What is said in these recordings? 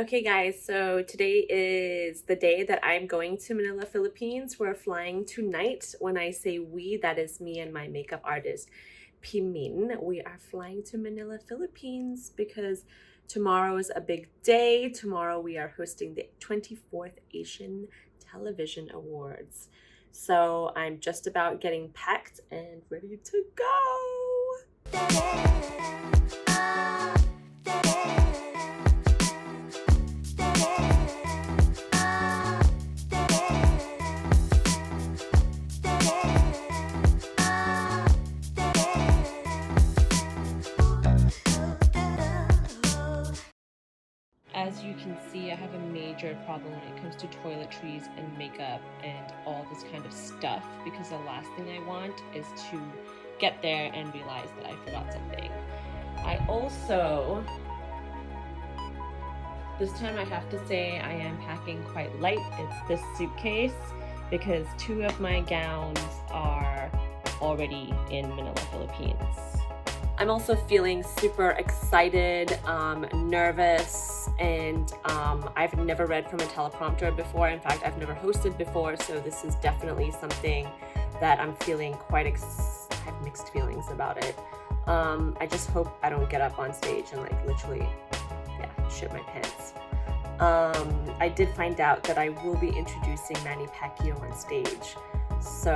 Okay, guys, so today is the day that I'm going to Manila, Philippines. We're flying tonight. When I say we, that is me and my makeup artist, Pimin. We are flying to Manila, Philippines because tomorrow is a big day. Tomorrow we are hosting the 24th Asian Television Awards. So I'm just about getting packed and ready to go. To toiletries and makeup and all this kind of stuff because the last thing I want is to get there and realize that I forgot something. I also, this time I have to say I am packing quite light. It's this suitcase because two of my gowns are already in Manila, Philippines. I'm also feeling super excited, um, nervous, and um, I've never read from a teleprompter before. In fact, I've never hosted before, so this is definitely something that I'm feeling quite. Ex- I have mixed feelings about it. Um, I just hope I don't get up on stage and like literally, yeah, shit my pants. Um, I did find out that I will be introducing Manny Pacquiao on stage, so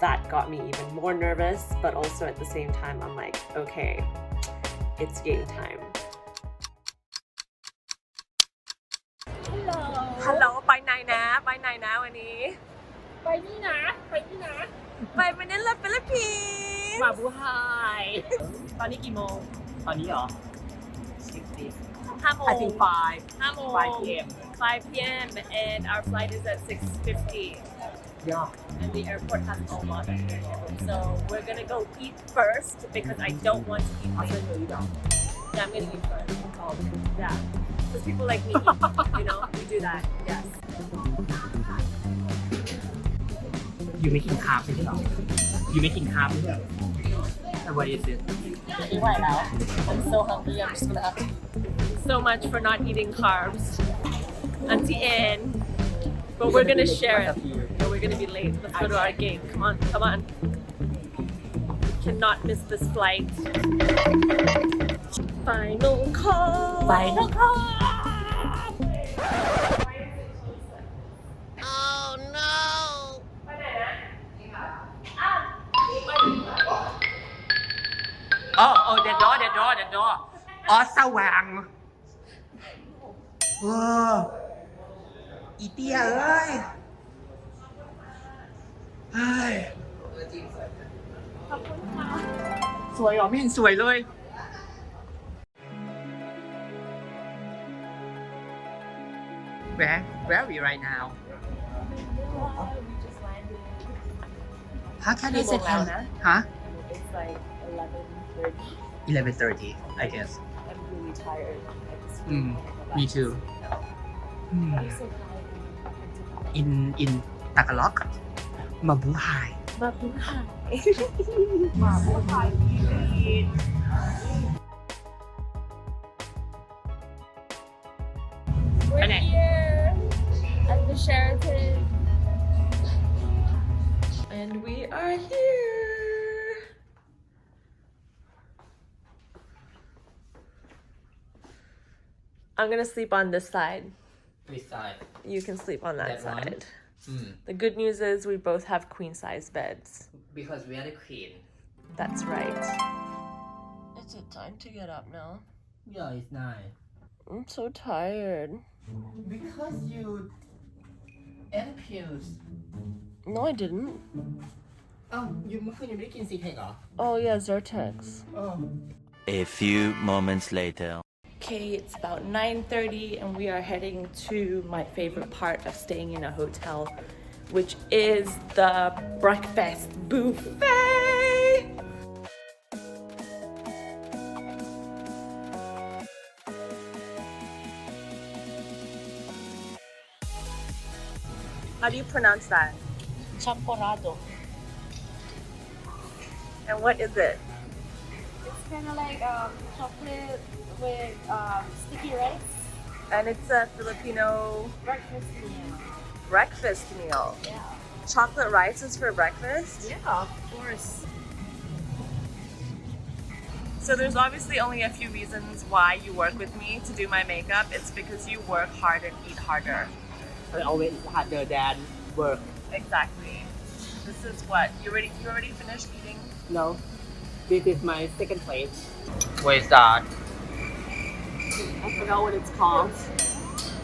that got me even more nervous, but also at the same time, I'm like, okay, it's game time. ฮัลโหล ฮัลโหลไปไหนนะ ไปไหนนะวันนี้ ไปนี่นะ ไปนี่นะ ไปมาเนลฟิลิปปินส์ มาบูไฮตอนนี้กี่โมง ตอนนี้เหรอ60 ห้าโมง I think 5 ห้าโมง 5 p.m. 5 p.m. and our flight is at 6.50 Yeah. and the airport has a lot of food. So we're gonna go eat first because I don't want to eat After late. you eat Yeah, I'm gonna eat first. Yeah. Because people like me eat, you know, we do that. Yes. You making carb ไม่ใช่เหรอ You making carb ไม่ใช่เหรอ And what is it? Right now. I'm so hungry. I'm just gonna have to eat. So much for not eating carbs. Auntie Anne. But we're gonna share it. No, we're gonna be late. Let's go to our gate. Come on, come on. Cannot miss this flight. Final call. Final call. Oh oh the door the door the door อ๋อสว่างเอออีเตี้ยเอ้ย เฮ้ยสวยเหรอไม่เห็นสวยเลย Where where are we right now How can I sayกี่โมงแล้วนะ Huh It's like 11:30. 11:30 I guess I'm really tired. I just Mm, me too. Hmm. I'm so tired. in in Tagalog Mabuhay. Mabuhay. Mabuhay, Philippines. We're ano? here at the Sheraton. And we are here. I'm gonna sleep on this side. This side. You can sleep on that, that side. One? side. Hmm. The good news is we both have queen size beds. because we are the queen That's right. Is it time to get up now? yeah it's nice I'm so tired. because you ate pills No, I didn't. อ้าวยูเมื่อคืนยังไม่ได้กินซีเทคเหรอ Oh, yeah, Zyrtex. อ๋อ A few moments later. Okay, it's about 9:30 and we are heading to my favorite part of staying in a hotel, which is the breakfast buffet. How do you pronounce that? Champorado. And what is it? It's kind of like um, chocolate with um, sticky rice. And it's a Filipino Breakfast meal. breakfast meal. Yeah. Chocolate rice is for breakfast? Yeah, of course. So there's obviously only a few reasons why you work with me to do my makeup. It's because you work hard and eat harder. I always harder than work Exactly. This is what you already you already finished eating. no this is my second plate where start I forgot what it's called,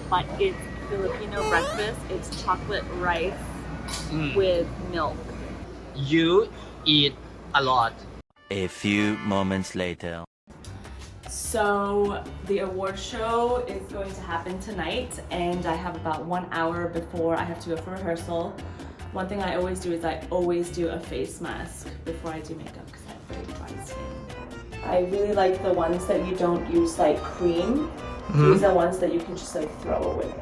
but it's Filipino breakfast. It's chocolate rice Mm. with milk. you eat a lot A few moments later. So the award show is going to happen tonight, and I have about one hour before I have to go for rehearsal. One thing I always do is I always do a face mask before I do makeup because I have very dry skin. I really like the ones that you don't use like cream. These mm-hmm. are ones that you can just like throw away.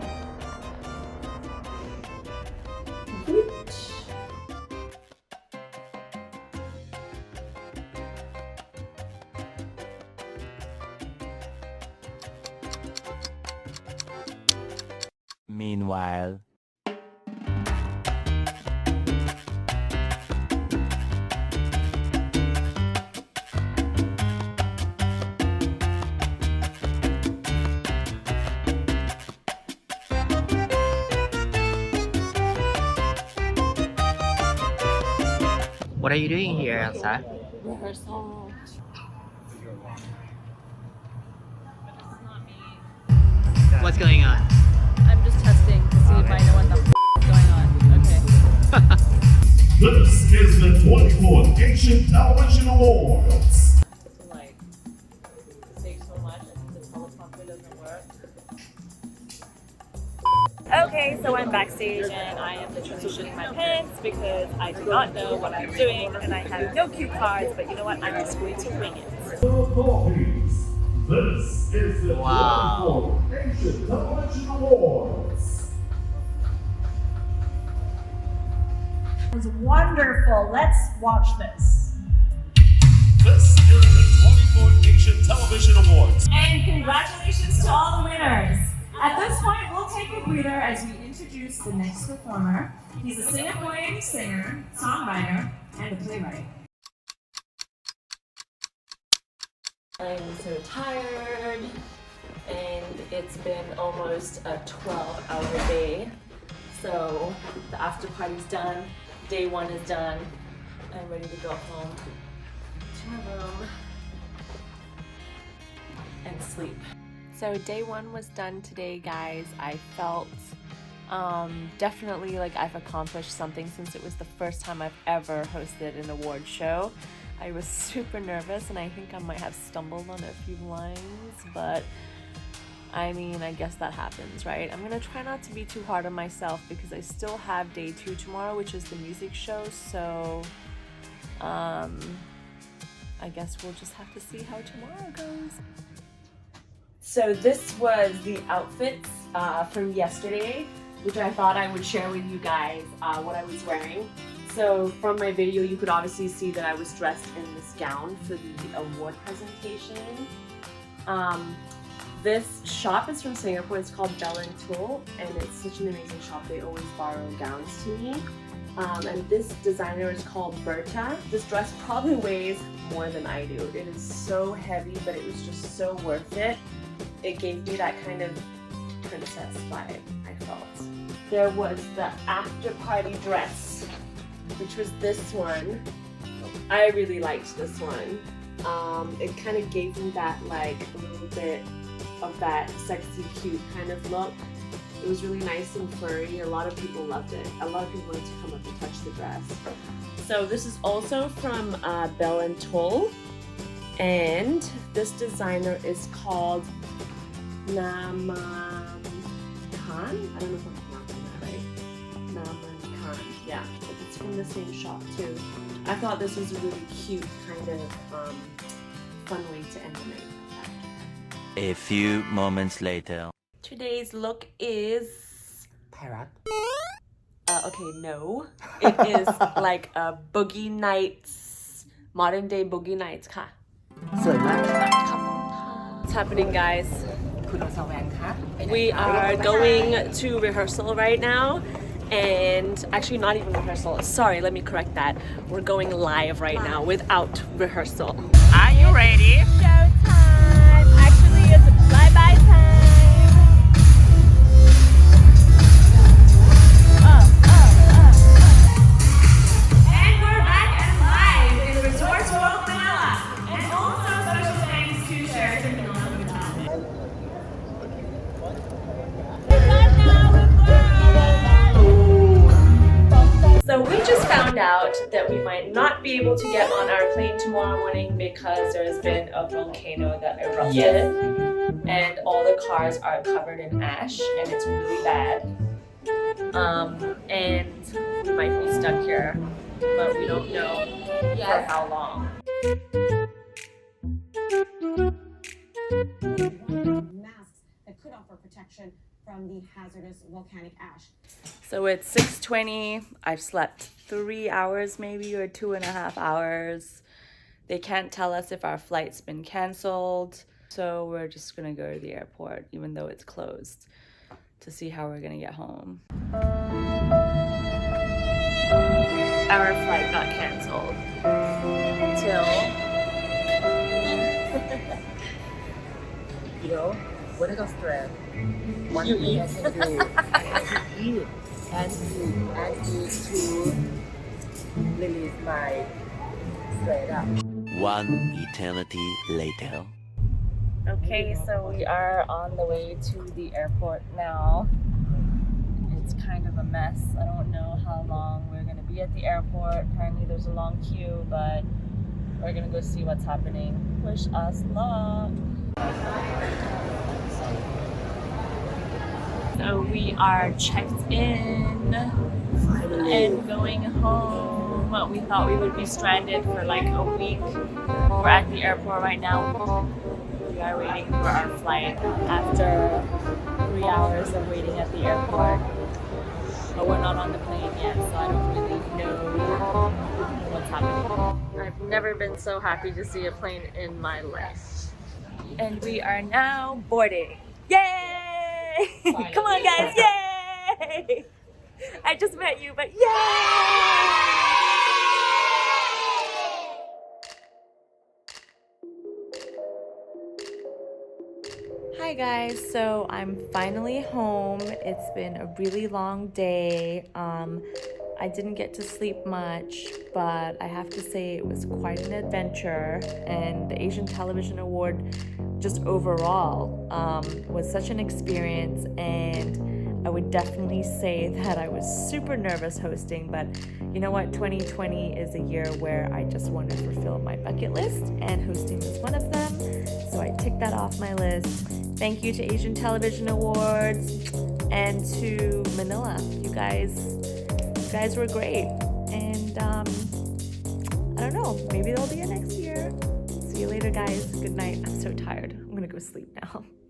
What are you doing here Elsa Rehearsal. what's going on I'm just testing to see if I know what the f- is going on. Okay. This is the 24th Ancient Television Awards. So and I am literally shitting my pants because I do not know what I'm doing and I have no cue cards, but you know what? I'm just going to wing it. This is the Wow. 24th Television Awards. It was wonderful. Let's watch this. This is the 24th Ancient Television Awards. And congratulations to all the winners. At this point, we'll take a breather as we introduce the next performer. He's a Singaporean singer, songwriter, and a playwright. I'm so tired, and it's been almost a 12 hour day. So the after party's done, day one is done. I'm ready to go home to my room and sleep. So day one was done today, guys. I felt um, definitely like I've accomplished something since it was the first time I've ever hosted an award show. I was super nervous and I think I might have stumbled on a few lines, but I mean, I guess that happens, right? I'm gonna try not to be too hard on myself because I still have day two tomorrow, which is the music show, so um, I guess we'll just have to see how tomorrow goes. So, this was the outfits uh, from yesterday, which I thought I would share with you guys uh, what I was wearing. So, from my video, you could obviously see that I was dressed in this gown for the award presentation. Um, this shop is from Singapore. It's called Bell and Tool, and it's such an amazing shop. They always borrow gowns to me. Um, and this designer is called Berta. This dress probably weighs more than I do. It is so heavy, but it was just so worth it. It gave me that kind of princess vibe, I felt. There was the after party dress, which was this one. I really liked this one. Um, it kind of gave me that like a little bit of that sexy, cute kind of look. It was really nice and furry. A lot of people loved it. A lot of people wanted to come up and touch the dress. So this is also from uh, Bell and Toll, and this designer is called Naman Khan. I don't know from the same shop too. I thought this was a really cute kind of um, fun way to end the night. A few moments later. Today's look is Parrot uh, okay, no. It is like a boogie nights, modern day boogie nights. Ka. สวยมากค่ะ What's happening, guys? คุณโอซาแวนคะไปไหน We คะ are going to rehearsal right now. And actually, not even rehearsal. Sorry, let me correct that. We're going live right now without rehearsal. Are you ready might not be able to get on our plane tomorrow morning because there has been a volcano that erupted Yes. and all the cars are covered in ash and it's really bad. Um, and we might be stuck here, but we don't know for how long. masks that could offer protection from the hazardous volcanic ash. So it's 6:20. I've slept three hours, maybe or two and a half hours. They can't tell us if our flight's been canceled, so we're just gonna go to the airport, even though it's closed, to see how we're gonna get home. Our flight got canceled till you know what I got stress one You thing I eat. can do eat and eat and eat to release my stress up One eternity later. Okay, so we are on the way to the airport now. It's kind of a mess. I don't know how long we're gonna be at the airport. Apparently, there's a long queue, but we're gonna go see what's happening. Wish us luck. So we are checked in and going home. We thought we would be stranded for like a week. We're at the airport right now. We are waiting for our flight after three hours of waiting at the airport. But we're not on the plane yet, so I don't really know what's happening. I've never been so happy to see a plane in my life. And we are now boarding. Yay! Come on, guys! Yay! I just met you, but yay! Hi guys, so I'm finally home. It's been a really long day. Um, I didn't get to sleep much, but I have to say it was quite an adventure. And the Asian Television Award, just overall, um, was such an experience. And I would definitely say that I was super nervous hosting, but you know what? 2020 is a year where I just want to fulfill my bucket list, and hosting was one of them. So I ticked that off my list. Thank you to Asian Television Awards and to Manila. You guys, guys were great. And um, I don't know, maybe there'll be a next year. See you later, guys. Good night. I'm so tired. I'm gonna go sleep now.